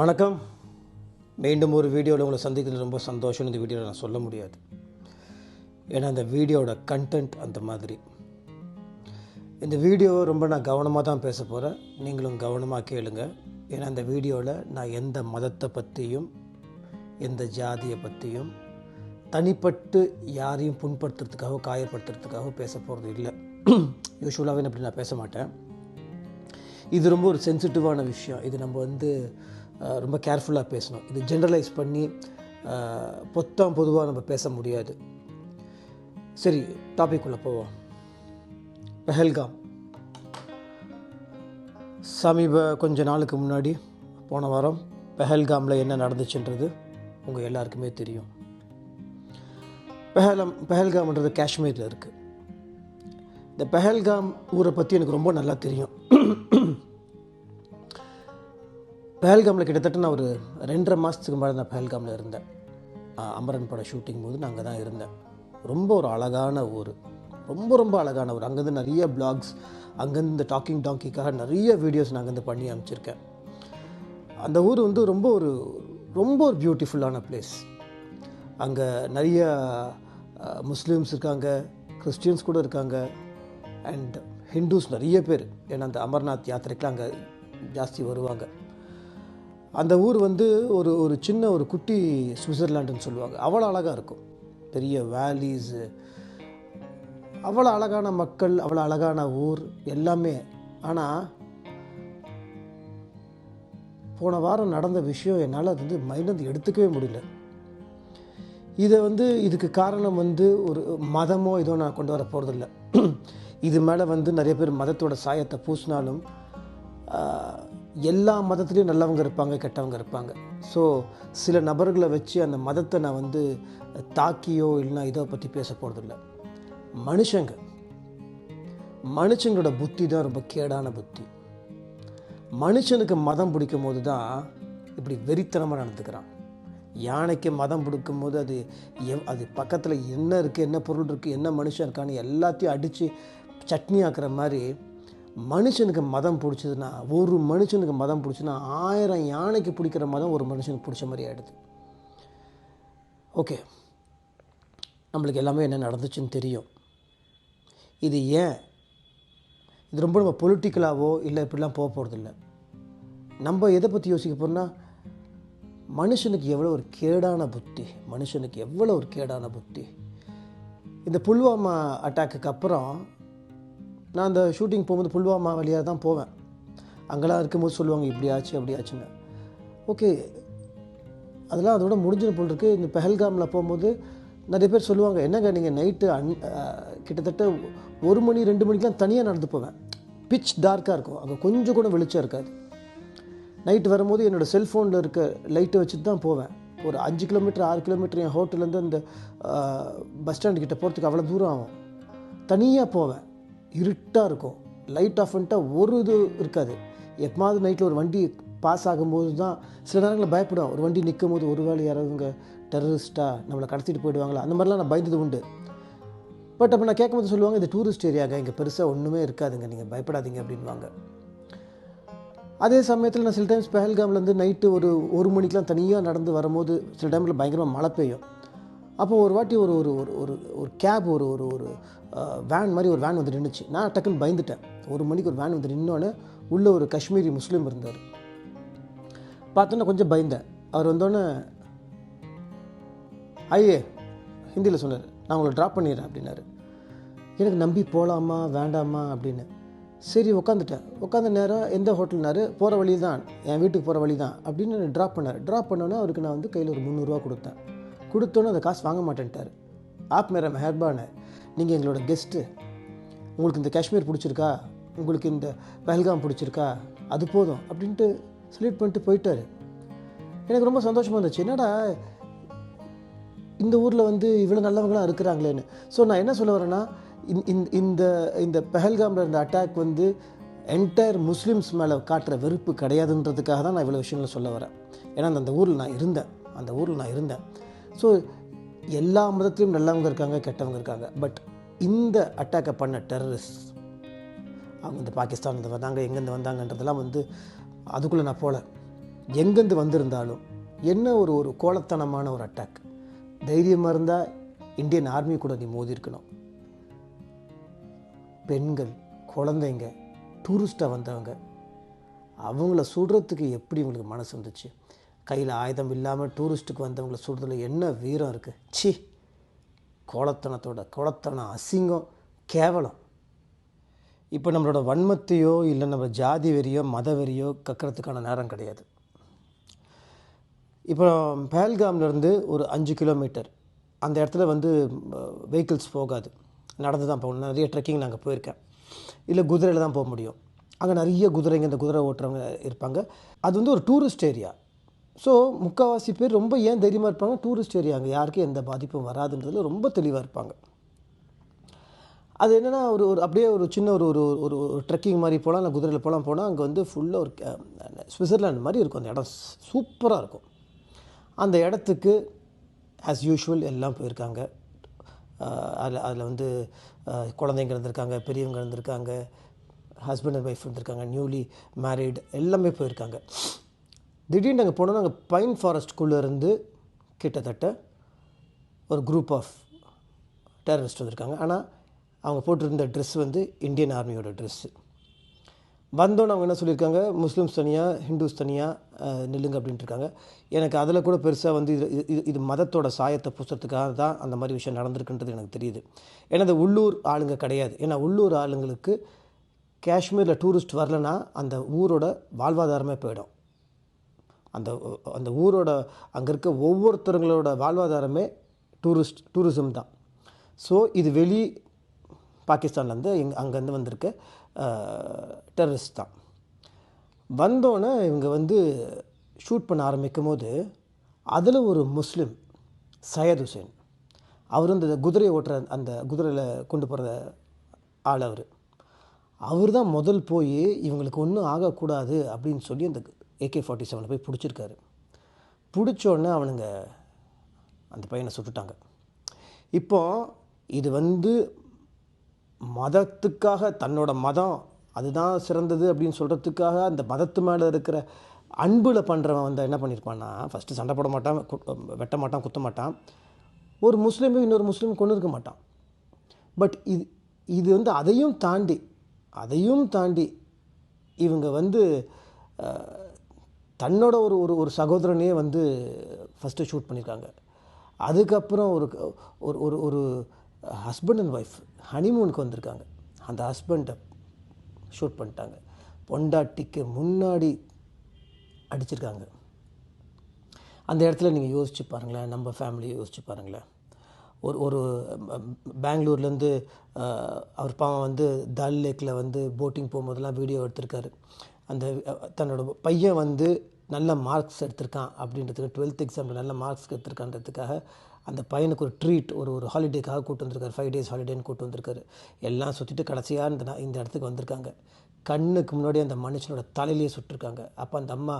வணக்கம். மீண்டும் ஒரு வீடியோவில் உங்களை சந்திக்கிறது ரொம்ப சந்தோஷம். இந்த வீடியோவில் நான் சொல்ல முடியாது. ஏன்னா அந்த வீடியோட கண்டென்ட் அந்த மாதிரி. இந்த வீடியோ ரொம்ப நான் கவனமாக தான் பேச போகிறேன் நீங்களும் கவனமாக கேளுங்க. ஏன்னா அந்த வீடியோவில் நான் எந்த மதத்தை பற்றியும் எந்த ஜாதியை பற்றியும் தனிப்பட்டு யாரையும் புண்படுத்துறதுக்காக காயப்படுத்துறதுக்காக பேச போகிறது இல்லை. யூஸ்வலாகவே அப்படி நான் பேச மாட்டேன். இது ரொம்ப ஒரு சென்சிட்டிவான விஷயம். இது நம்ம வந்து ரொம்ப கேர்ஃபுல்லாக பேசணும். இது ஜென்ரலைஸ் பண்ணி அஹ், பொத்தாம் பொதுவாக நம்ம பேச முடியாது. சரி டாபிக் உள்ள போவோம். பெஹல்காம். சமீப கொஞ்ச நாளுக்கு முன்னாடி போன வாரம் பெஹல்காமில் என்ன நடந்துச்சுன்றது உங்கள் எல்லாருக்குமே தெரியும். பெஹலம் பெஹல்காம்ன்றது காஷ்மீரில் இருக்குது இந்த பெஹல்காம் ஊரை பற்றி எனக்கு ரொம்ப நல்லா தெரியும். பெஹல்காமில் கிட்டத்தட்ட நான் ஒரு ரெண்டரை மாதத்துக்கு முன்னாடி நான் பெஹல்காமில் இருந்தேன். அமரன் பட ஷூட்டிங் போது நான் அங்கே தான் இருந்தேன். ரொம்ப ஒரு அழகான ஊர். ரொம்ப ரொம்ப அழகான ஊர். அங்கேருந்து நிறைய பிளாக்ஸ் அங்கேருந்து இந்த டாக்கிங் டாங்கிக்காக நிறைய வீடியோஸ் நான் அங்கேருந்து பண்ணி அனுப்பிச்சிருக்கேன். அந்த ஊர் வந்து ரொம்ப ஒரு ரொம்ப ஒரு பியூட்டிஃபுல்லான பிளேஸ் அங்கே நிறைய முஸ்லீம்ஸ் இருக்காங்க கிறிஸ்டியன்ஸ் கூட இருக்காங்க அண்ட் ஹிந்துஸ் நிறைய பேர். ஏன்னா அந்த அமர்நாத் யாத்திரைக்கெலாம் அங்கே ஜாஸ்தி வருவாங்க. அந்த ஊர் வந்து ஒரு ஒரு சின்ன ஒரு குட்டி சுவிட்சர்லாண்டுன்னு சொல்லுவாங்க. அவ்வளோ அழகாக இருக்கும். பெரிய வேலிஸு அவ்வளோ அழகான மக்கள் அவ்வளோ அழகான ஊர் எல்லாமே. ஆனால் போன வாரம் நடந்த விஷயம் என்னால் அது வந்து மைண்ட் எடுத்துக்கவே முடியல. இதை வந்து இதுக்கு காரணம் வந்து ஒரு மதமோ ஏதோ நான் கொண்டு வர போகிறதில்ல இது மேலே வந்து நிறைய பேர் மதத்தோட சாயத்தை பூசினாலும் எல்லா மதத்துலேயும் நல்லவங்க இருப்பாங்க கெட்டவங்க இருப்பாங்க. ஸோ சில நபர்களை வச்சு அந்த மதத்தை நான் வந்து தாக்கியோ இல்லைனா இதோ பற்றி பேச போகிறதில்ல மனுஷங்க. மனுஷங்களோட புத்தி தான் ரொம்ப கேடான புத்தி. மனுஷனுக்கு மதம் பிடிக்கும் போது தான் இப்படி வெறித்தனமாக நடந்துக்கிறான். யானைக்கு மதம் பிடிக்கும் போது அது எவ் அது பக்கத்தில் என்ன இருக்குது என்ன பொருள் இருக்குது என்ன மனுஷன் இருக்கான்னு எல்லாத்தையும் அடித்து சட்னி ஆக்குற மாதிரி மனுஷனுக்கு மதம் பிடிச்சதுன்னா ஒரு மனுஷனுக்கு மதம் பிடிச்சதுன்னா ஆயிரம் யானைக்கு பிடிக்கிற மதம் ஒரு மனுஷனுக்கு பிடிச்ச மாதிரி ஆகிடுது ஓகே நம்மளுக்கு எல்லாமே என்ன நடந்துச்சுன்னு தெரியும். இது ஏன்? இது ரொம்ப நம்ம பொலிட்டிக்கலாகவோ இல்லை இப்படிலாம் போக போகிறதில்ல நம்ம எதை பற்றி யோசிக்க போகிறோம்னா மனுஷனுக்கு எவ்வளோ ஒரு கேடான புத்தி மனுஷனுக்கு எவ்வளோ ஒரு கேடான புத்தி. இந்த புல்வாமா அட்டாக்குக்கு அப்புறம் நான் அந்த ஷூட்டிங் போகும்போது புல்வாமா வழியாக தான் போவேன். அங்கெல்லாம் இருக்கும்போது சொல்லுவாங்க இப்படி ஆச்சு அப்படி ஆச்சுன்னு. ஓகே அதெல்லாம் அதோட முடிஞ்சது போல் இருக்குது இந்த பெஹல்காமில் போகும்போது நிறைய பேர் சொல்லுவாங்க என்னங்க நீங்கள் நைட்டு அன் கிட்டத்தட்ட ஒரு மணி ரெண்டு மணிக்கெலாம் தனியாக நடந்து போவேன். பிச் டார்க்காக இருக்கும். அங்கே கொஞ்சம் கூட வெளிச்சம் இருக்காது. நைட்டு வரும்போது என்னோடய செல்ஃபோனில் இருக்க லைட்டை வச்சுட்டு தான் போவேன். ஒரு அஞ்சு கிலோமீட்டர் ஆறு கிலோமீட்டர் என் ஹோட்டல்லேருந்து அந்த பஸ் ஸ்டாண்டு கிட்டே போகிறதுக்கு அவ்வளோ தூரம் ஆகும். தனியாக போவேன். இருட்டாக இருக்கும். லைட் ஆஃப் பண்ணிட்டா ஒரு இது இருக்காது. எப்போது நைட்டில் ஒரு வண்டி பாஸ் ஆகும்போது தான் சில நேரங்களில் பயப்படும் ஒரு வண்டி நிற்கும் போது ஒரு வேளை யாராவதுங்க டெரரிஸ்ட்டாக நம்மளை கடத்திட்டு போயிடுவாங்களா? அந்த மாதிரிலாம் நான் பயந்தது உண்டு. பட் அப்போ நான் கேட்கும்போது சொல்லுவாங்க இது டூரிஸ்ட் ஏரியாங்க இங்கே பெருசாக ஒன்றுமே இருக்காதுங்க. நீங்கள் பயப்படாதீங்க அப்படின்வாங்க அதே சமயத்தில் நான் சில டைம்ஸ் பெஹல்காம்லேருந்து நைட்டு ஒரு ஒரு மணிக்கெலாம் தனியாக நடந்து வரும்போது சில டைமில் பயங்கரமாக மழை பெய்யும். அப்போ ஒரு வாட்டி ஒரு ஒரு ஒரு ஒரு ஒரு கேப் ஒரு ஒரு ஒரு வேன் மாதிரி ஒரு வேன் வந்து நின்றுச்சு நான் டக்குன்னு பயந்துட்டேன். ஒரு மணிக்கு ஒரு வேன் வந்து நின்னோடனே உள்ளே ஒரு காஷ்மீரி முஸ்லீம் இருந்தார். பார்த்தோன்னே கொஞ்சம் பயந்தேன். அவர் வந்தோடனே ஐயே ஹிந்தியில் சொன்னார் நான் உங்களை ட்ராப் பண்ணிடுறேன் அப்படின்னாரு. எனக்கு நம்பி போகலாமா வேண்டாமா அப்படின்னு. சரி உட்காந்துட்டேன் உட்காந்த நேரம் எந்த ஹோட்டல்னாரு போகிற வழி தான் என் வீட்டுக்கு போகிற வழி தான் அப்படின்னு ட்ராப் பண்ணார். ட்ராப் பண்ணோன்னே அவருக்கு நான் வந்து கையில் ஒரு முந்நூறுரூவா கொடுத்தேன். கொடுத்தோன்னே அந்த காசு வாங்க மாட்டேன்ட்டார். ஆப் மேர மெஹர்பானு நீங்கள் எங்களோட கெஸ்ட்டு உங்களுக்கு இந்த காஷ்மீர் பிடிச்சிருக்கா? உங்களுக்கு இந்த பஹல்காம் பிடிச்சிருக்கா? அது போதும் அப்படின்ட்டு செலக்ட் பண்ணிட்டு போயிட்டார். எனக்கு ரொம்ப சந்தோஷமாக இருந்துச்சு. என்னடா இந்த ஊரில் வந்து இவ்வளோ நல்லவங்களாம் இருக்கிறாங்களேன்னு. ஸோ நான் என்ன சொல்ல வரேன்னா இந்த- இந்த இந்த இந்த பெஹல்காமில் இருந்த அட்டாக் வந்து என்டையர் முஸ்லீம்ஸ் மேலே காட்டுற வெறுப்பு கிடையாதுன்றதுக்காக தான் நான் இவ்வளோ விஷயங்களை சொல்ல வரேன். ஏன்னா அந்த- அந்த ஊரில் நான் இருந்தேன். அந்த ஊரில் நான் இருந்தேன். ஸோ எல்லா மதத்துலேயும் நல்லவங்க இருக்காங்க கெட்டவங்க இருக்காங்க. பட் இந்த அட்டாக்கை பண்ண டெரரிஸ்ட் அவங்க இந்த பாகிஸ்தான்லேருந்து வந்தாங்க எங்கேருந்து வந்தாங்கன்றதெல்லாம் வந்து அதுக்குள்ளே நான் போகல எங்கேருந்து வந்திருந்தாலும் என்ன ஒரு ஒரு கோலத்தனமான ஒரு அட்டாக் தைரியமாக இருந்தால் இந்தியன் ஆர்மி கூட நீ மோதிருக்கணும் பெண்கள் குழந்தைங்க டூரிஸ்ட்டாக வந்தவங்க அவங்கள சுடுறதுக்கு எப்படி உங்களுக்கு மனசு வந்துச்சு? கையில் ஆயுதம் இல்லாமல் டூரிஸ்ட்டுக்கு வந்தவங்கள சுடுறதுல என்ன வீரம் இருக்குது சி கோலத்தனத்தோட கோலத்தனம் அசிங்கம் கேவலம். இப்போ நம்மளோட வன்மத்தையோ இல்லை நம்ம ஜாதி வெறியோ மத வெறியோ கக்கிறதுக்கான நேரம் கிடையாது. இப்போ பேல்காம்லேருந்து ஒரு அஞ்சு கிலோமீட்டர். அந்த இடத்துல வந்து வெஹிக்கிள்ஸ் போகாது. நடந்து தான் போகணும். நிறைய ட்ரெக்கிங் நாங்கள் போயிருக்கேன். இல்லை குதிரையில் தான் போக முடியும். அங்கே நிறைய குதிரைங்க இந்த குதிரை ஓட்டுறவங்க இருப்பாங்க. அது வந்து ஒரு டூரிஸ்ட் ஏரியா. ஸோ முக்கால்வாசி பேர் ரொம்ப ஏன் தைரியமாக இருப்பாங்க? டூரிஸ்ட் ஏரியா அங்கே யாருக்கும் எந்த பாதிப்பும் வராதுன்றதில் ரொம்ப தெளிவாக இருப்பாங்க. அது என்னென்னா ஒரு ஒரு அப்படியே ஒரு சின்ன ஒரு ஒரு ஒரு ஒரு ட்ரெக்கிங் மாதிரி போகலாம் இல்லை குதிரையில் போகலாம் போனால் அங்கே வந்து ஃபுல்லாக ஒரு சுவிட்சர்லாந்து மாதிரி இருக்கும். அந்த இடம் சூப்பராக இருக்கும். அந்த இடத்துக்கு ஆஸ் யூஷுவல் எல்லாம் போயிருக்காங்க. அதில் அதில் வந்து குழந்தைங்க இருந்திருக்காங்க பெரியவங்க இருந்திருக்காங்க ஹஸ்பண்ட் அண்ட் ஒய்ஃப் இருந்திருக்காங்க நியூலி மேரீடு எல்லாமே போயிருக்காங்க. திடீர்னு நாங்கள் போனோம் நாங்கள் பைன் ஃபாரஸ்ட்குள்ளே இருந்து கிட்டத்தட்ட ஒரு குரூப் ஆஃப் டெரரிஸ்ட் வந்திருக்காங்க. ஆனால் அவங்க போட்டிருந்த ட்ரெஸ் வந்து இந்தியன் ஆர்மியோட ட்ரெஸ்ஸு வந்தோன்னு அவங்க என்ன சொல்லியிருக்காங்க? முஸ்லீம்ஸ் தனியாக ஹிந்துஸ் தனியாக நில்லுங்க அப்படின்ட்டு இருக்காங்க. எனக்கு அதில் கூட பெருசாக வந்து இது இது இது மதத்தோட சாயத்தை பூசுறதுக்காக தான் அந்த மாதிரி விஷயம் நடந்திருக்குன்றது எனக்கு தெரியுது. ஏன்னா அது உள்ளூர் ஆளுங்க கிடையாது. ஏன்னா உள்ளூர் ஆளுங்களுக்கு காஷ்மீரில் டூரிஸ்ட் வரலன்னா அந்த ஊரோட வாழ்வாதாரமே போயிடும். அந்த அந்த ஊரோட அங்கே இருக்க ஒவ்வொருத்தருங்களோட வாழ்வாதாரமே டூரிஸ்ட் டூரிசம் தான். ஸோ இது வெளி பாகிஸ்தான்லேருந்து இங்கே அங்கேருந்து வந்திருக்க டெரரிஸ்ட் தான். வந்தோன்னே இவங்க வந்து ஷூட் பண்ண ஆரம்பிக்கும் போது அதில் ஒரு முஸ்லீம் சையத் ஹுசேன். அவர் இந்த குதிரையை ஓட்டுற அந்த குதிரையில் கொண்டு போகிற ஆள் அவர். அவர் தான் முதல் போய் இவங்களுக்கு ஒன்றும் ஆகக்கூடாது அப்படின்னு சொல்லி அந்த ஏகே ஃபார்ட்டி செவனில் போய் பிடிச்சிருக்காரு. பிடிச்சோடனே அவனுங்க அந்த பையனை சுட்டுட்டாங்க. இப்போ இது வந்து மதத்துக்காக தன்னோட மதம் அதுதான் சிறந்தது அப்படின்னு சொல்கிறதுக்காக அந்த மதத்து மேலே இருக்கிற அன்பில் பண்ணுறவன் வந்து என்ன பண்ணியிருப்பான்னா ஃபஸ்ட்டு சண்டை போட மாட்டான் கு- வெட்ட மாட்டான் குத்த மாட்டான். ஒரு முஸ்லீமும் இன்னொரு முஸ்லீம் கொண்டு இருக்க மாட்டான். பட் இது இது வந்து அதையும் தாண்டி அதையும் தாண்டி இவங்க வந்து தன்னோட ஒரு ஒரு ஒரு சகோதரனையே வந்து ஃபஸ்ட்டு ஷூட் பண்ணியிருக்காங்க அதுக்கப்புறம் ஒரு ஒரு ஒரு ஒரு ஹஸ்பண்ட் அண்ட் ஒய்ஃப் ஹனிமூனுக்கு வந்திருக்காங்க. அந்த ஹஸ்பண்டை ஷூட் பண்ணிட்டாங்க. பொண்டாட்டிக்கு முன்னாடி அடிச்சிருக்காங்க. அந்த இடத்துல நீங்கள் யோசிச்சு பாருங்களேன் நம்ம ஃபேமிலியை யோசிச்சு பாருங்களேன். ஒரு ஒரு பெங்களூர்லேருந்து அவர் பாவம் வந்து தல் லேக்கில் வந்து போட்டிங் போகும்போதெல்லாம் வீடியோ எடுத்திருக்காரு. அந்த தன்னோட பையன் வந்து நல்ல மார்க்ஸ் எடுத்திருக்கான் அப்படின்றதுக்கு டுவெல்த் எக்ஸாமில் நல்ல மார்க்ஸ் எடுத்திருக்கான்றதுக்காக அந்த பையனுக்கு ஒரு ட்ரீட் ஒரு ஒரு ஹாலிடேக்காக கூட்டு வந்திருக்காரு. ஃபைவ் டேஸ் ஹாலிடேன்னு கூட்டு வந்திருக்காரு. எல்லாம் சுற்றிட்டு கடைசியாக இந்த இந்த இடத்துக்கு வந்திருக்காங்க. கண்ணுக்கு முன்னாடி அந்த மனுஷனோட தலையிலேயே சுட்டிருக்காங்க. அப்போ அந்த அம்மா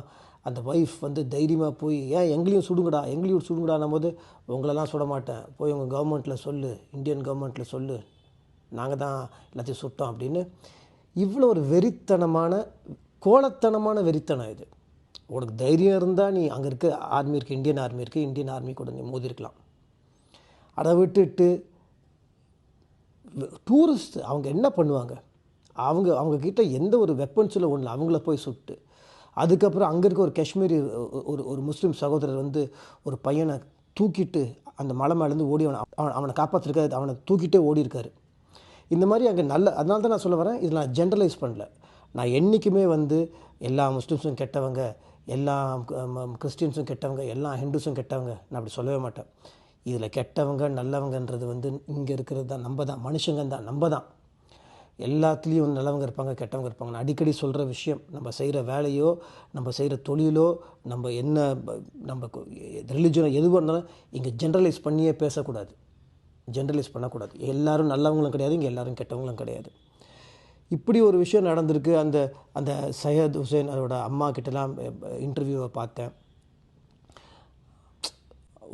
அந்த ஒய்ஃப் வந்து தைரியமாக போய் ஏன் எங்களையும் சுடுங்கடா எங்களையும் சுடுங்கடான்னும் போது உங்களெல்லாம் சுட மாட்டேன். போய் உங்கள் கவர்மெண்ட்டில் சொல்லு இந்தியன் கவர்மெண்ட்டில் சொல்லு. நாங்கள் தான் எல்லாத்தையும் சுட்டோம் அப்படின்னு. இவ்வளோ ஒரு வெறித்தனமான கோலத்தனமான வெறித்தனம் இது. உனக்கு தைரியம் இருந்தால் நீ அங்கே இருக்க ஆர்மி இருக்குது இந்தியன் ஆர்மி இருக்குது இந்தியன் ஆர்மி கூட நீ மோதிருக்கலாம். அதை விட்டுட்டு டூரிஸ்ட் அவங்க என்ன பண்ணுவாங்க? அவங்க அவங்கக்கிட்ட எந்த ஒரு வெப்பன்ஸில் ஒன்று அவங்கள போய் சுட்டு. அதுக்கப்புறம் அங்கே இருக்க ஒரு காஷ்மீரி ஒரு ஒரு முஸ்லீம் சகோதரர் வந்து ஒரு பையனை தூக்கிட்டு அந்த மலை மேலேருந்து ஓடி அவனை அவனை அவனை காப்பாற்றிருக்காரு அவனை தூக்கிட்டே ஓடி இருக்காரு இந்த மாதிரி அங்கே நல்ல அதனால தான் நான் சொல்ல வரேன் இதில் நான் ஜென்ரலைஸ் பண்ணல. நான் என்றைக்குமே வந்து எல்லா முஸ்லீம்ஸும் கெட்டவங்க எல்லா ம- கெட்டவங்க எல்லா ஹிந்துஸும் கெட்டவங்க. நான் அப்படி சொல்லவே மாட்டேன். இதில் கெட்டவங்க நல்லவங்கன்றது வந்து இங்கே இருக்கிறது தான் நம்ம தான் மனுஷங்க தான் நம்ம தான். எல்லாத்துலேயும் நல்லவங்க இருப்பாங்க கெட்டவங்க இருப்பாங்க. நான் அடிக்கடி சொல்கிற விஷயம் நம்ம செய்கிற வேலையோ நம்ம செய்கிற தொழிலோ நம்ம என்ன நம்ம ரிலிஜனோ எதுவாக இருந்தாலும் இங்கே ஜென்ரலைஸ் பண்ணியே பேசக்கூடாது. ஜென்ரலைஸ் பண்ணக்கூடாது. எல்லோரும் நல்லவங்களும் கிடையாது இங்கே எல்லோரும் கெட்டவங்களும் கிடையாது. இப்படி ஒரு விஷயம் நடந்திருக்கு. அந்த அந்த சையத் ஹுசேன் அதோட அம்மா கிட்டலாம் இன்டர்வியூவை பார்த்தேன்.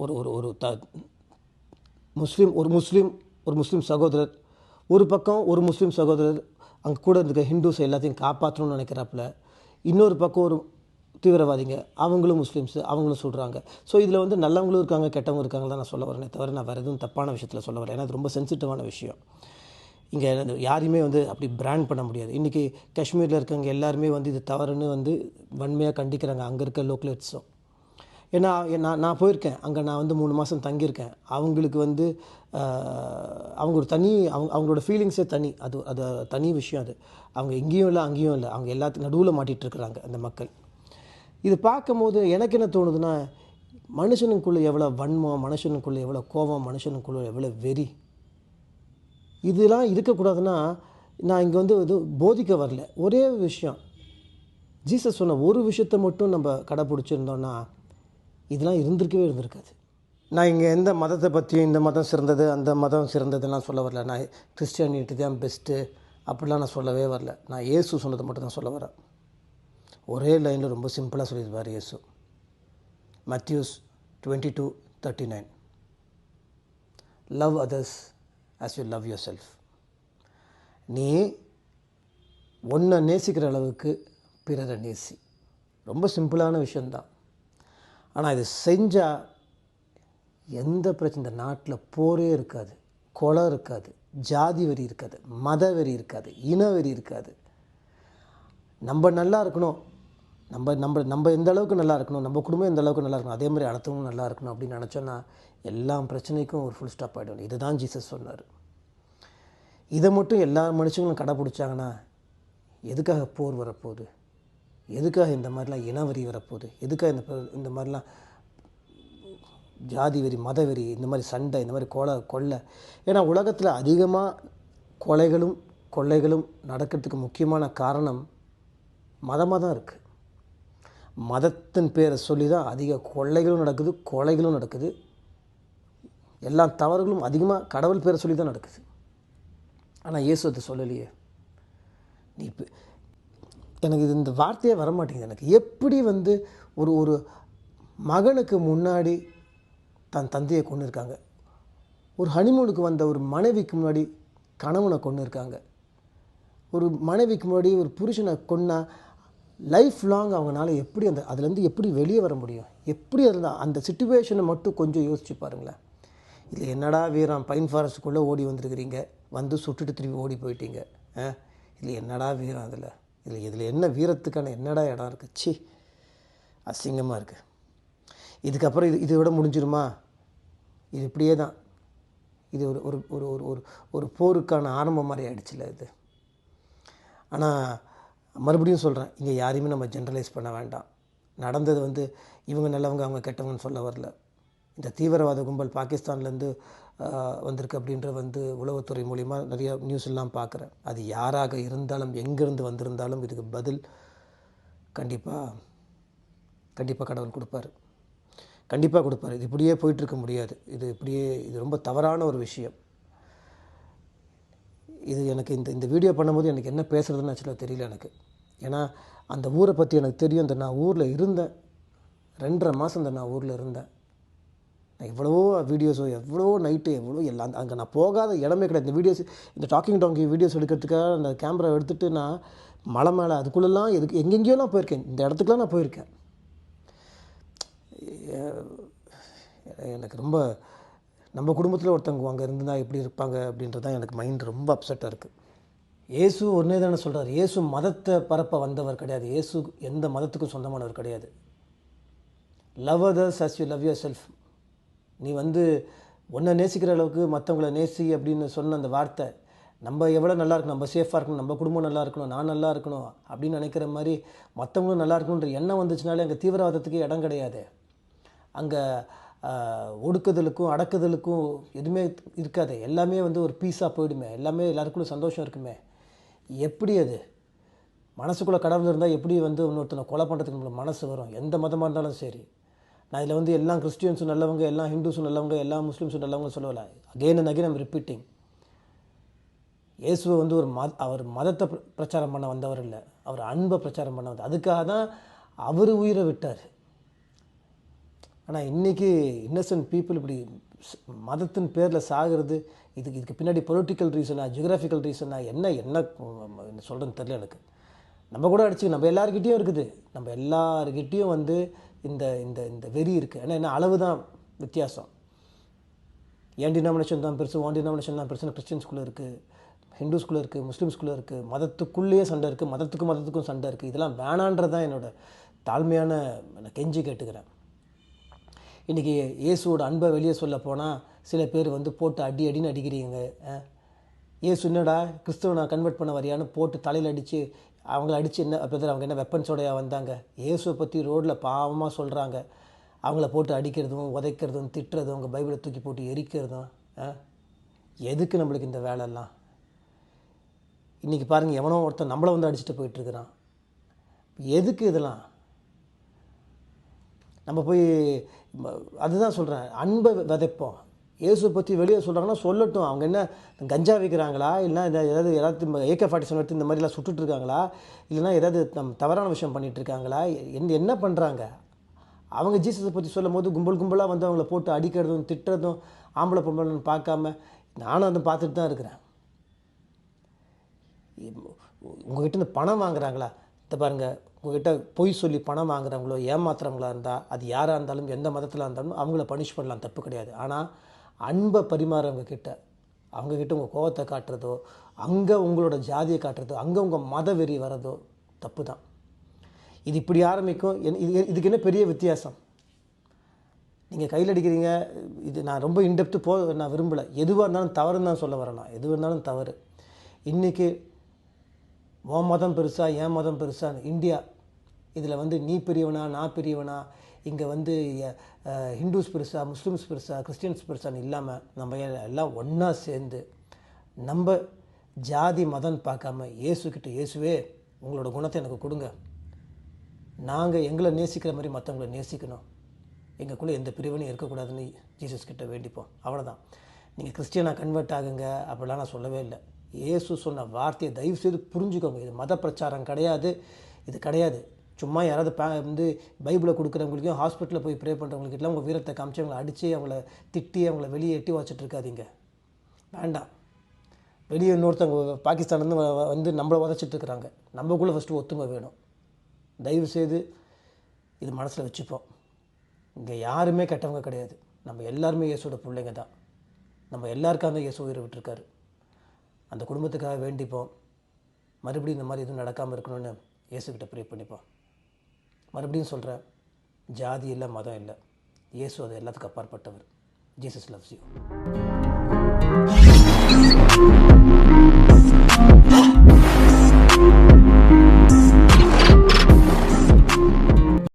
ஒரு ஒரு ஒரு த முஸ்லீம் ஒரு முஸ்லீம் ஒரு முஸ்லீம் சகோதரர் ஒரு பக்கம் ஒரு முஸ்லீம் சகோதரர் அங்கே கூட இருக்க ஹிந்துஸ் எல்லாத்தையும் காப்பாற்றணும்னு நினைக்கிறாப்புல இன்னொரு பக்கம் ஒரு தீவிரவாதிங்க அவங்களும் முஸ்லீம்ஸு அவங்களும் சொல்கிறாங்க ஸோ இதில் வந்து நல்லவங்களும் இருக்காங்க கெட்டவங்க இருக்காங்க தான் நான் சொல்ல வரேனே தவிர நான் வேறு எதுவும் தப்பான விஷயத்தில் சொல்ல வரேன் ஏன்னா அது ரொம்ப சென்சிட்டிவான விஷயம். இங்கே யாரையுமே வந்து அப்படி பிராண்ட் பண்ண முடியாது. இன்றைக்கி காஷ்மீரில் இருக்கவங்க எல்லாருமே வந்து இது தவறுன்னு வந்து வன்மையாக கண்டிக்கிறாங்க. அங்கே இருக்க லோக்கலேட்ஸும் ஏன்னா நான் நான் போயிருக்கேன். அங்கே நான் வந்து மூணு மாதம் தங்கியிருக்கேன். அவங்களுக்கு வந்து அவங்க ஒரு தனி அவங்க அவங்களோட ஃபீலிங்ஸே தனி. அது அது தனி விஷயம் அது. அவங்க இங்கேயும் இல்லை அங்கேயும் இல்லை. அவங்க எல்லாத்துக்கும் நடுவில் மாட்டிகிட்டு இருக்கிறாங்க அந்த மக்கள். இது பார்க்கும்போது எனக்கு என்ன தோணுதுன்னா மனுஷனுக்குள்ளே எவ்வளோ வன்மம் மனுஷனுக்குள்ளே எவ்வளோ கோபம் மனுஷனுக்குள்ளே எவ்வளோ வெறி இதெல்லாம் இருக்கக்கூடாதுன்னா நான் இங்கே வந்து இது போதிக்க வரல. ஒரே விஷயம். ஜீசஸ் சொன்ன ஒரு விஷயத்தை மட்டும் நம்ம கடைப்பிடிச்சிருந்தோன்னா இதெல்லாம் இருந்திருக்கவே இருந்திருக்காது. நான் இங்கே எந்த மதத்தை பற்றியும் இந்த மதம் சிறந்தது அந்த மதம் சிறந்ததுலாம் சொல்ல வரல. நான் கிறிஸ்டியானிட்டி தான் பெஸ்ட்டு அப்படிலாம் நான் சொல்லவே வரல. நான் இயேசு சொன்னதை மட்டும் தான் சொல்ல வரேன். ஒரே லைனில் ரொம்ப சிம்பிளாக சொல்லியிருப்பார் Yesu. Matthews twenty two thirty nine love others as you love your self நீ ஒன்றை நேசிக்கிற அளவுக்கு பிறரை நேசி. ரொம்ப சிம்பிளான விஷயந்தான் ஆனால் இது செஞ்சால் எந்த பிரச்சனை? இந்த நாட்டில் போரே இருக்காது. கொலை இருக்காது. ஜாதி வரி இருக்காது. மத வரி இருக்காது. இன வரி இருக்காது. நம்ம நல்லா இருக்கணும். நம்ம நம்ம நம்ம எந்த அளவுக்கு நல்லா இருக்கணும் நம்ம குடும்பம் எந்த அளவுக்கு நல்லா இருக்கணும் அதே மாதிரி அடுத்தவங்களும் நல்லா இருக்கணும் அப்படின்னு நினச்சோன்னா எல்லா பிரச்சனைக்கும் ஒரு ஃபுல் ஸ்டாப் ஆகிடும் இதுதான் ஜீசஸ் சொன்னார். இதை மட்டும் எல்லா மனுஷங்களும் கடைப்பிடிச்சாங்கன்னா எதுக்காக போர் வரப்போகுது? எதுக்காக இந்த மாதிரிலாம் இனவெறி வரப்போகுது? எதுக்காக இந்த இந்த மாதிரிலாம் ஜாதி வெறி மத வெறி இந்த மாதிரி சண்டை இந்த மாதிரி கொலை கொள்ளை. ஏன்னா உலகத்தில் அதிகமாக கொலைகளும் கொள்ளைகளும் நடக்கிறதுக்கு முக்கியமான காரணம் மதமாக தான் இருக்குது மதத்தின் பேரை சொல்லி தான் அதிக கொள்ளைகளும் நடக்குது கொலைகளும் நடக்குது. எல்லா தவறுகளும் அதிகமாக கடவுள் பேரை சொல்லி தான் நடக்குது. ஆனால் இயேசு அதை சொல்லலையே. நீ இப்போ எனக்கு இது இந்த வார்த்தையே வர மாட்டேங்குது எனக்கு எப்படி வந்து ஒரு ஒரு மகனுக்கு முன்னாடி தன் தந்தையை கொண்டு இருக்காங்க ஒரு ஹனிமூனுக்கு வந்த ஒரு மனைவிக்கு முன்னாடி கணவனை கொண்டு இருக்காங்க ஒரு மனைவிக்கு முன்னாடி ஒரு புருஷனை கொன்னா லைஃப் லாங் அவங்களால எப்படி அந்த அதுலேருந்து எப்படி வெளியே வர முடியும்? எப்படி அதில் அந்த சுச்சுவேஷனை மட்டும் கொஞ்சம் யோசிச்சு பாருங்களேன். இதில் என்னடா வீரம்? பைன் ஃபாரஸ்ட்டுக்குள்ளே ஓடி வந்திருக்கிறீங்க. வந்து சுட்டுட்டு திரும்பி ஓடி போயிட்டீங்க. ஆ? இதில் என்னடா வீரம் அதில்? இதில் இதில் என்ன வீரத்துக்கான என்னடா இடம் இருக்குது சி அசிங்கமாக இருக்குது இதுக்கப்புறம் இது இதை விட முடிஞ்சிருமா? இது இப்படியே தான். இது ஒரு ஒரு ஒரு ஒரு ஒரு ஒரு போருக்கான ஆரம்பம் மாதிரி ஆயிடுச்சுல இது. ஆனால் மறுபடியும் சொல்கிறேன் இங்கே யாரையுமே நம்ம ஜென்ரலைஸ் பண்ண வேண்டாம். நடந்தது வந்து இவங்க நல்லவங்க அவங்க கெட்டவங்கன்னு சொல்ல வரல. இந்த தீவிரவாத கும்பல் பாகிஸ்தான்லேருந்து வந்திருக்கு அப்படின்ற வந்து உளவுத்துறை மூலிமா நிறைய நியூஸ் எல்லாம் பார்க்குறேன் அது யாராக இருந்தாலும் எங்கேருந்து வந்திருந்தாலும் இதுக்கு பதில் கண்டிப்பாக கண்டிப்பாக கடவுள் கொடுப்பாரு. கண்டிப்பாக கொடுப்பாரு. இது இப்படியே போயிட்டுருக்க முடியாது. இது இப்படியே இது ரொம்ப தவறான ஒரு விஷயம். இது எனக்கு இந்த இந்த வீடியோ பண்ணும்போது எனக்கு என்ன பேசுகிறதுன்னு ஆக்சுவலாக தெரியல எனக்கு. ஏன்னா அந்த ஊரை பற்றி எனக்கு தெரியும் இந்த நான் ஊரில் இருந்தேன். ரெண்டரை மாதம் இந்த நான் ஊரில் இருந்தேன். நான் எவ்வளவோ வீடியோஸோ எவ்வளவோ நைட்டு எவ்வளோ எல்லாம் அங்கே நான் போகாத இடமே கிடையாது. இந்த வீடியோஸ் இந்த டாக்கிங் டாங்கி வீடியோஸ் எடுக்கிறதுக்காக அந்த கேமரா எடுத்துகிட்டு நான் மலை மேலே அதுக்குள்ளெல்லாம் எதுக்கு எங்கெங்கேயோ நான் போயிருக்கேன். இந்த இடத்துக்குலாம் நான் போயிருக்கேன். எனக்கு ரொம்ப நம்ம குடும்பத்தில் ஒருத்தவங்க அங்கே இருந்தால் எப்படி இருப்பாங்க அப்படின்றது தான் எனக்கு மைண்ட் ரொம்ப அப்செட்டாக இருக்குது இயேசு ஒன்றே தானே சொல்கிறார் இயேசு மதத்தை பரப்ப வந்தவர் கிடையாது. இயேசு எந்த மதத்துக்கும் சொந்தமானவர் கிடையாது. Love others as you love your self நீ வந்து ஒன்றை நேசிக்கிற அளவுக்கு மற்றவங்கள நேசி அப்படின்னு சொன்ன அந்த வார்த்தை நம்ம எவ்வளோ நல்லா இருக்கணும் நம்ம சேஃபாக இருக்கணும் நம்ம குடும்பம் நல்லா இருக்கணும் நான் நல்லா இருக்கணும் அப்படின்னு நினைக்கிற மாதிரி மற்றவங்களும் நல்லா இருக்கணுன்ற எண்ணம் வந்துச்சுனாலே அங்கே தீவிரவாதத்துக்கு இடம் கிடையாது. அங்கே ஒடுக்குதலுக்கும் அடக்குதலுக்கும் எதுவுமே இருக்காது. எல்லாமே வந்து ஒரு பீஸாக போயிடுமே. எல்லாமே எல்லாருக்குள்ளும் சந்தோஷம் இருக்குமே. எப்படி அது? மனசுக்குள்ளே கடவுள் இருந்தால் எப்படி வந்து இன்னொருத்தனை கொலை பண்ணுறதுக்கு நம்மளுக்கு மனசு வரும்? எந்த மதமாக இருந்தாலும் சரி. நான் இதில் வந்து எல்லாம் கிறிஸ்டியன்ஸும் நல்லவங்க எல்லாம் ஹிந்துஸும் நல்லவங்க எல்லா முஸ்லீம்ஸும் நல்லவங்க சொல்லலை again and again I'm repeating இயேசுவை வந்து ஒரு மத அவர் மதத்தை பிரச்சாரம் பண்ண வந்தவர் இல்லை. அவர் அன்பை பிரச்சாரம் பண்ண வந்தார் அதுக்காக தான் அவர் உயிரை விட்டார். ஆனால் இன்றைக்கி இன்னசென்ட் பீப்புள் இப்படி மதத்தின் பேரில் சாகிறது இதுக்கு இதுக்கு பின்னாடி பொலிட்டிக்கல் ரீசனா ஜியோகிராஃபிக்கல் ரீசனா என்ன என்ன சொல்கிறேன்னு தெரியல எனக்கு. நம்ம கூட அடிச்சு நம்ம எல்லாருக்கிட்டேயும் இருக்குது. நம்ம எல்லாருக்கிட்டேயும் வந்து இந்த இந்த இந்த வெறி இருக்குது ஏன்னா என்ன அளவு தான் வித்தியாசம். என் டினாமினேஷன் தான் பெருசு ஒன் டினாமினேஷன் தான் பெருசு கிறிஸ்டின்ஸ்குள்ளே இருக்குது ஹிந்துஸ்குள்ளே இருக்குது முஸ்லீம்ஸ்குள்ளே இருக்குது மதத்துக்குள்ளேயே சண்டை இருக்குது மதத்துக்கும் மதத்துக்கும் சண்டை இருக்குது இதெல்லாம் வேணான்றது தான் என்னோட தாழ்மையான நான் கெஞ்சி கேட்டுக்கிறேன். இன்றைக்கி இயேசுவோட அன்பை வெளியே சொல்ல போனால் சில பேர் வந்து போட்டு அடி அடின்னு அடிக்கிறீங்க. அஹ். இயேசு என்னடா கிறிஸ்துவ நான் கன்வெர்ட் பண்ண வரியான்னு போட்டு தலையில் அடித்து அவங்கள அடித்து என்ன பிரதர் அவங்க என்ன வெப்பன்ஸோடையா வந்தாங்க? இயேசுவை பற்றி ரோட்டில் பாவமாக சொல்கிறாங்க அவங்கள போட்டு அடிக்கிறதும் உதைக்கிறதும் திட்டுறதும் அவங்க பைபிளை தூக்கி போட்டு எரிக்கிறதும் எதுக்கு நம்மளுக்கு இந்த வேலைலாம் இன்றைக்கி பாருங்கள் எவனோ ஒருத்தன் நம்மளை வந்து அடிச்சுட்டு போயிட்டுருக்குறான் எதுக்கு இதெல்லாம்? நம்ம போய் அதுதான் சொல்கிறேன் அன்பை விதைப்போம். இயேசு பற்றி வெளியே சொல்கிறாங்கன்னா சொல்லட்டும். அவங்க என்ன கஞ்சா விற்கிறாங்களா இல்லைனா ஏதாவது ஏதாவது ஏகே ஃபார்ட்டி செவன் எடுத்து இந்த மாதிரிலாம் சுட்டுட்ருக்காங்களா இல்லைனா ஏதாவது நம் தவறான விஷயம் பண்ணிகிட்ருக்காங்களா என்ன என்ன பண்ணுறாங்க அவங்க ஜீசஸை பற்றி சொல்லும் போது கும்பல் கும்பலாக வந்து அவங்கள போட்டு அடிக்கிறதும் திட்டுறதும் ஆம்பளை பொம்பளைன்னு பார்க்காம நானும் அதை பார்த்துட்டு தான் இருக்கிறேன். உங்ககிட்ட இந்த பணம் வாங்குறாங்களா? இதை பாருங்கள் உங்ககிட்ட பொய் சொல்லி பணம் வாங்குறவங்களோ ஏமாத்துறவங்களா இருந்தால் அது யாராக இருந்தாலும் எந்த மதத்தில் இருந்தாலும் அவங்கள பனிஷ் பண்ணலாம் தப்பு கிடையாது. ஆனால் அன்பை பரிமாறவங்க கிட்ட அவங்கக்கிட்ட உங்கள் கோவத்தை காட்டுறதோ அங்கே உங்களோட ஜாதியை காட்டுறதோ அங்கே உங்கள் மத வெறி வர்றதோ தப்பு தான் இது இப்படி ஆரம்பிக்கும் என்- இது இதுக்கு என்ன பெரிய வித்தியாசம்? நீங்கள் கையில் அடிக்கிறீங்க இது நான் ரொம்ப இன்டெப்த்து போ நான் விரும்பலை. எதுவாக இருந்தாலும் தவறுன்னு தான் சொல்ல வரலாம். எதுவாக இருந்தாலும் தவறு. இன்றைக்கி உன் மதம் பெருசா என் மதம் பெருசான்னு இந்தியா. இதில் வந்து நீ பெரியவனா நான் பெரியவனா இங்கே வந்து ஹிந்துஸ் பெருசா முஸ்லீம்ஸ் பெருசா கிறிஸ்டியன்ஸ் பெருசான்னு இல்லாமல் நம்ம எல்லாம் ஒன்றா சேர்ந்து நம்ம ஜாதி மதம் பார்க்காம இயேசுக்கிட்ட இயேசுவே உங்களோட குணத்தை எனக்கு கொடுங்க. நாங்கள் எங்களை நேசிக்கிற மாதிரி மற்றவங்களை நேசிக்கணும். எங்களுக்குள்ளே எந்த பிரிவினையும் இருக்கக்கூடாதுன்னு ஜீசஸ் கிட்ட வேண்டிப்போம். அவ்வளோதான் நீங்கள் கிறிஸ்டியனாக கன்வெர்ட் ஆகுங்க அப்படிலாம் நான் சொல்லவே இல்லை. இயேசு சொன்ன வார்த்தையை தயவு செய்து புரிஞ்சுக்கோங்க. இது மத பிரச்சாரம் கிடையாது. இது கிடையாது. சும்மா யாராவது பே வந்து பைபிளை கொடுக்குறவங்களுக்கும் ஹாஸ்பிட்டலில் போய் ப்ரே பண்ணுறவங்களுக்கெல்லாம் உங்கள் வீரத்தை காமிச்சு அவங்கள அடித்து அவங்கள திட்டி அவங்கள வெளியே எட்டி வச்சுட்டு வேண்டாம். வெளியே இன்னொருத்தவங்க பாகிஸ்தான்லேருந்து வ- வந்து நம்மளை உதச்சிட்டு இருக்கிறாங்க. நம்மக்குள்ளே ஃபஸ்ட்டு ஒத்துமை வேணும். தயவு செய்து இது மனசில் வச்சுப்போம். இங்கே யாருமே கெட்டவங்க கிடையாது. நம்ம எல்லாருமே இயேசோட பிள்ளைங்க தான். நம்ம எல்லாருக்காக தான் இயேசு உயிரை விட்டுருக்காரு. அந்த குடும்பத்துக்காக வேண்டிப்போம். மறுபடியும் இந்த மாதிரி எதுவும் நடக்காமல் இருக்கணும்னு இயேசுக்கிட்ட ப்ரே பண்ணிப்போம். மறுபடியும் சொல்கிறேன் ஜாதி இல்லை மதம் இல்லை. இயேசு அது எல்லாத்துக்கும் அப்பாற்பட்டவர். Jesus loves you